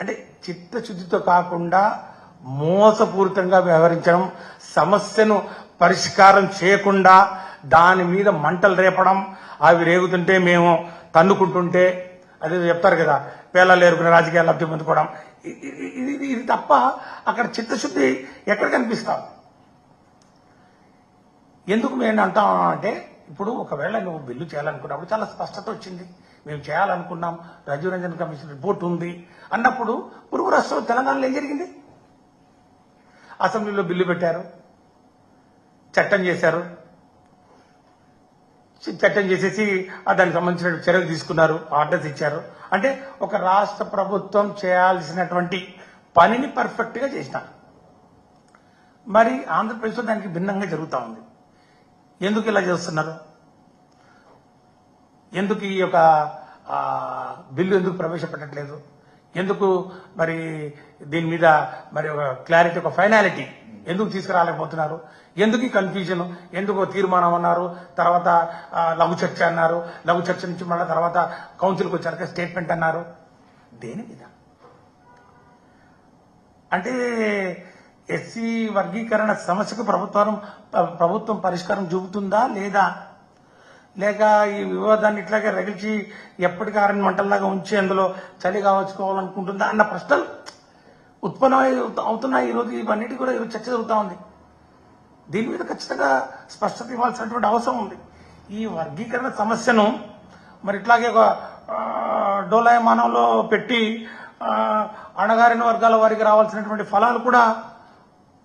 అంటే చిత్తశుద్ధితో కాకుండా మోసపూరితంగా వ్యవహరించడం సమస్యను పరిష్కారం చేయకుండా దాని మీద మంటలు రేపడం అవి రేగుతుంటే మేము తన్నుకుంటుంటే అదే చెప్తారు కదా పేలాలు ఏరుకునే రాజకీయాలు లబ్ధి పొందుకోవడం. ఇది- ఇది తప్ప అక్కడ చిత్తశుద్ధి ఎక్కడ కనిపిస్తాం? ఎందుకు మేము అంటాం అంటే ఇప్పుడు ఒకవేళ నువ్వు బిల్లు చేయాలనుకున్నప్పుడు చాలా స్పష్టత వచ్చింది. మేము చేయాలనుకున్నాం. రాజీవ్ రంజన్ కమిషన్ రిపోర్ట్ ఉంది అన్నప్పుడు పురుగు రాష్ట్రం తెలంగాణలో ఏం జరిగింది? అసెంబ్లీలో బిల్లు పెట్టారు. చట్టం చేశారు. చట్టం చేసేసి దానికి సంబంధించిన చర్యలు తీసుకున్నారు. ఆర్డర్స్ ఇచ్చారు. అంటే ఒక రాష్ట్ర ప్రభుత్వం చేయాల్సినటువంటి పనిని పర్ఫెక్ట్గా చేసినారు. మరి ఆంధ్రప్రదేశ్లో దానికి భిన్నంగా జరుగుతూ ఉంది. ఎందుకు ఇలా చేస్తున్నారు? ఎందుకు ఈ యొక్క బిల్లు ఎందుకు ప్రవేశపెట్టట్లేదు? ఎందుకు మరి దీని మీద మరి ఒక క్లారిటీ ఒక ఫైనాలిటీ ఎందుకు తీసుకురాలేకపోతున్నారు? ఎందుకు ఈ కన్ఫ్యూజన్ ఎందుకు తీర్మానం అన్నారు? తర్వాత లఘు చర్చ అన్నారు. లఘు చర్చ నుంచి మళ్ళీ తర్వాత కౌన్సిల్కి వచ్చాక స్టేట్మెంట్ అన్నారు. దేని మీద? అంటే ఎస్సీ వర్గీకరణ సమస్యకు ప్రభుత్వం ప్రభుత్వం పరిష్కారం చూపుతుందా లేదా? లేక ఈ వివాదాన్ని ఇట్లాగే రగిల్చి ఎప్పటికీ ఆరని మంటల్లాగా ఉంచి అందులో చలి కావచ్చుకోవాలనుకుంటుందా అన్న ప్రశ్నలు ఉత్పన్నమై అవుతున్నాయి. ఈరోజు ఇవన్నిటి కూడా ఈరోజు చర్చ జరుగుతూ ఉంది. దీని మీద ఖచ్చితంగా స్పష్టత ఇవ్వాల్సినటువంటి అవసరం ఉంది. ఈ వర్గీకరణ సమస్యను మరి ఇట్లాగే ఒక డోలాయమానంలో పెట్టి అణగారిన వర్గాల వారికి రావాల్సినటువంటి ఫలాలు కూడా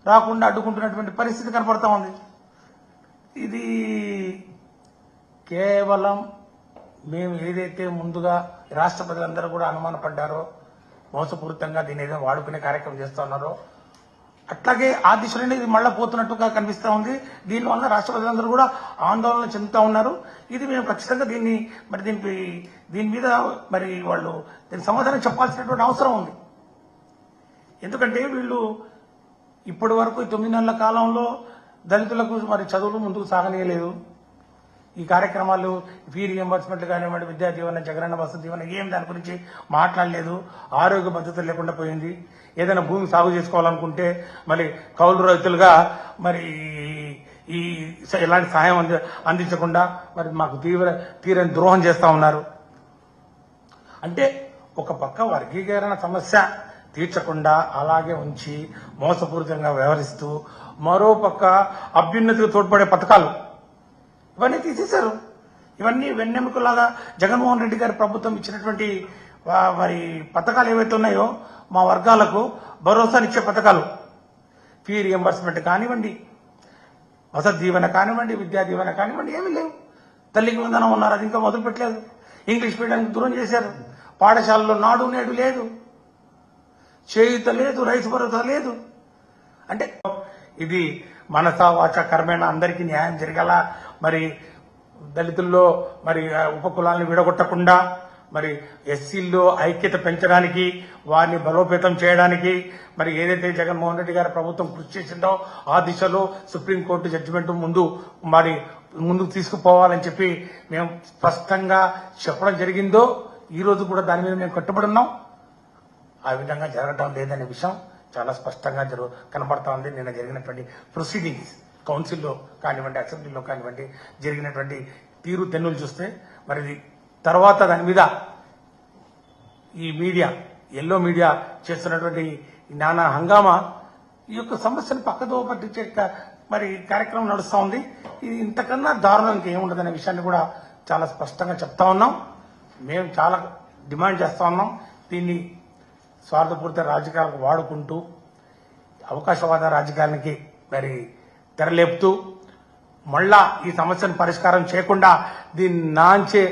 రాకుండా అడ్డుకుంటున్నటువంటి పరిస్థితి కనపడతా ఉంది. ఇది కేవలం మేము ఏదైతే ముందుగా రాష్ట్ర ప్రజలందరూ కూడా అనుమానపడ్డారో మోసపూరితంగా దీని ఏదో వాడుకునే కార్యక్రమం చేస్తున్నారో అట్లాగే ఆ దిశలోనే ఇది మళ్ళా పోతున్నట్టుగా కనిపిస్తూ ఉంది. దీనివల్ల రాష్ట్ర ప్రజలందరూ కూడా ఆందోళన చెందుతా ఉన్నారు. ఇది మేము ఖచ్చితంగా దీన్ని మరి దీనికి దీని మీద మరి వాళ్ళు దీనికి సమాధానం చెప్పాల్సినటువంటి అవసరం ఉంది. ఎందుకంటే వీళ్ళు ఇప్పటి వరకు తొమ్మిది నెలల కాలంలో దళితులకు మరి చదువులు ముందుకు సాగనీయలేదు. ఈ కార్యక్రమాలు ఫీ రియంబర్స్మెంట్లు కానివ్వండి విద్యా దీవెన జగనన్న వసతి దీవెన ఏం దాని గురించి మాట్లాడలేదు. ఆరోగ్య భద్రత లేకుండా పోయింది. ఏదైనా భూమి సాగు చేసుకోవాలనుకుంటే మళ్ళీ కౌలు రైతులుగా మరి ఈ స- ఎలాంటి సహాయం అంది అందించకుండా మరి మాకు తీవ్ర తీరని ద్రోహం చేస్తూ ఉన్నారు. అంటే ఒక పక్క వర్గీకరణ సమస్య తీర్చకుండా అలాగే ఉంచి మోసపూరితంగా వ్యవహరిస్తూ మరోపక్క అభ్యున్నతికి తోడ్పడే పథకాలు ఇవన్నీ తీసేశారు. ఇవన్నీ వెన్నెముకలాగా జగన్మోహన్ రెడ్డి గారి ప్రభుత్వం ఇచ్చినటువంటి మరి పథకాలు ఏవైతే ఉన్నాయో మా వర్గాలకు భరోసానిచ్చే పథకాలు. ఫీ రియంబర్స్మెంట్ కానివ్వండి వసతి దీవెన కానివ్వండి విద్యా దీవెన కానివ్వండి ఏమీ లేవు. తల్లికి వందనం ఉన్నారు అది ఇంకా మొదలు పెట్టలేదు ఇంగ్లీష్ మీడియానికి దూరం చేశారు. పాఠశాలలో నాడు నేడు లేదు. చేయుత లేదు రైతు భరోసా లేదు. అంటే ఇది మనసా వాచ కర్మేణ అందరికీ న్యాయం జరగాల మరి దళితుల్లో మరి ఉపకులాలను విడగొట్టకుండా మరి ఎస్సీల్లో ఐక్యత పెంచడానికి వారిని బలోపేతం చేయడానికి మరి ఏదైతే జగన్మోహన్ రెడ్డి గారి ప్రభుత్వం కృషి చేసిందో ఆ దిశలో సుప్రీంకోర్టు జడ్జిమెంట్ ముందు మరి ముందుకు తీసుకుపోవాలని చెప్పి మేము స్పష్టంగా చెప్పడం జరిగిందో ఈ రోజు కూడా దాని మీద మేము కట్టుబడి ఉన్నాం. ఆ విధంగా జరగటం లేదనే విషయం చాలా స్పష్టంగా జరుగు కనబడతా ఉంది. నిన్న జరిగినటువంటి ప్రొసీడింగ్స్ కౌన్సిల్లో కానివ్వండి అసెంబ్లీలో కానివ్వండి జరిగినటువంటి తీరు తెన్నులు చూస్తే మరి తర్వాత దాని మీద ఈ మీడియా ఎల్లో మీడియా చేస్తున్నటువంటి నానా హంగామా ఈ యొక్క సమస్యను పక్కదో పట్టించే మరి కార్యక్రమం నడుస్తూ ఉంది. ఇది ఇంతకన్నా దారుణం ఇంకేముండదనే విషయాన్ని కూడా చాలా స్పష్టంగా చెప్తా ఉన్నాం. మేము చాలా డిమాండ్ చేస్తా ఉన్నాం. దీన్ని స్వార్థపూరిత రాజకీయాలకు వాడుకుంటూ అవకాశవాద రాజకీయానికి మరి తెరలేపుతూ మళ్ళా ఈ సమస్యను పరిష్కారం చేయకుండా దీన్ని నాంచే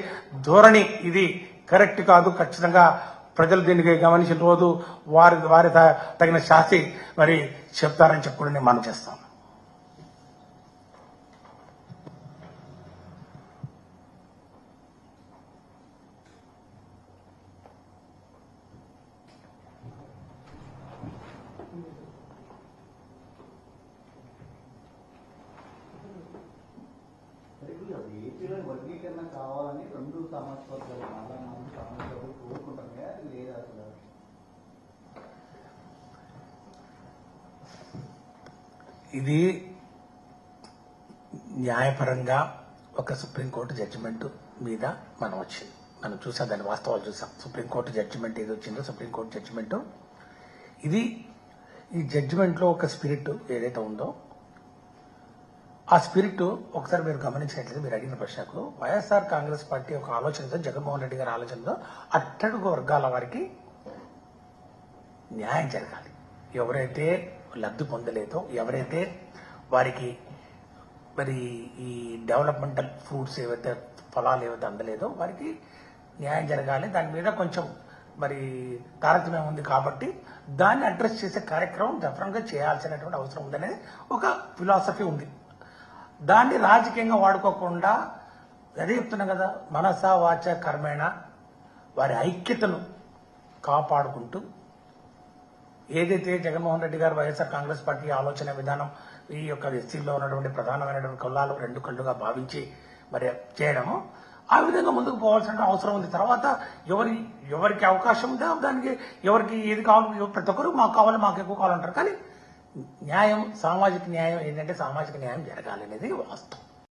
ధోరణి ఇది కరెక్ట్ కాదు ఖచ్చితంగా ప్రజలు దీనికి గమనించిన రోజు వారి వారి త- తగిన శాస్తి మరి చెప్తారని చెప్పి నేను మనం చేస్తాం వర్గీకరణ కావాలని రెండు సమాజవర్గాలు చాలా మంది కోరుకుంటామే అది అసలు? ఇది న్యాయపరంగా ఒక సుప్రీంకోర్టు జడ్జిమెంట్ మీద మనం వచ్చింది. మనం చూసాం దాని వాస్తవాలు చూసాం. సుప్రీంకోర్టు జడ్జిమెంట్ ఏది వచ్చిందో సుప్రీంకోర్టు జడ్జిమెంట్. ఇది ఈ జడ్జిమెంట్లో ఒక స్పిరిట్ ఏదైతే ఉందో ఆ స్పిరిట్ ఒకసారి మీరు గమనించినట్లయితే మీరు అడిగిన ప్రశ్నకు వైఎస్ఆర్ కాంగ్రెస్ పార్టీ ఒక ఆలోచనతో జగన్మోహన్ రెడ్డి గారి ఆలోచనతో అట్టడుగు వర్గాల వారికి న్యాయం జరగాలి. ఎవరైతే లబ్ధి పొందలేదో ఎవరైతే వారికి మరి ఈ డెవలప్మెంటల్ ఫ్రూట్స్ ఏవైతే ఫలాలు ఏవైతే అందలేదో వారికి న్యాయం జరగాలి. దాని మీద కొంచెం మరి తారతమ్యం ఉంది కాబట్టి దాన్ని అడ్రస్ చేసే కార్యక్రమం దఫరంగా చేయాల్సినటువంటి అవసరం ఉందనేది ఒక ఫిలాసఫీ ఉంది. దాన్ని రాజకీయంగా వాడుకోకుండా అదే చెప్తున్నాం కదా మనస వాచ కర్మేణ వారి ఐక్యతను కాపాడుకుంటూ ఏదైతే జగన్మోహన్ రెడ్డి గారు వైఎస్ఆర్ కాంగ్రెస్ పార్టీ ఆలోచన విధానం ఈ యొక్క ఎస్సీలో ఉన్నటువంటి ప్రధానమైనటువంటి కులాలు రెండు కళ్ళుగా భావించి మరి చేయడము ఆ విధంగా ముందుకు పోవాల్సిన అవసరం ఉంది. తర్వాత ఎవరి ఎవరికి అవకాశం ఉందో దానికి ఎవరికి ఏది కావాలి ప్రతి ఒక్కరు మాకు కావాలి మాకు ఎక్కువ కావాలంటారు. కానీ న్యాయం సామాజిక న్యాయం ఏంటంటే సామాజిక న్యాయం జరగాలనేది వాస్తవం.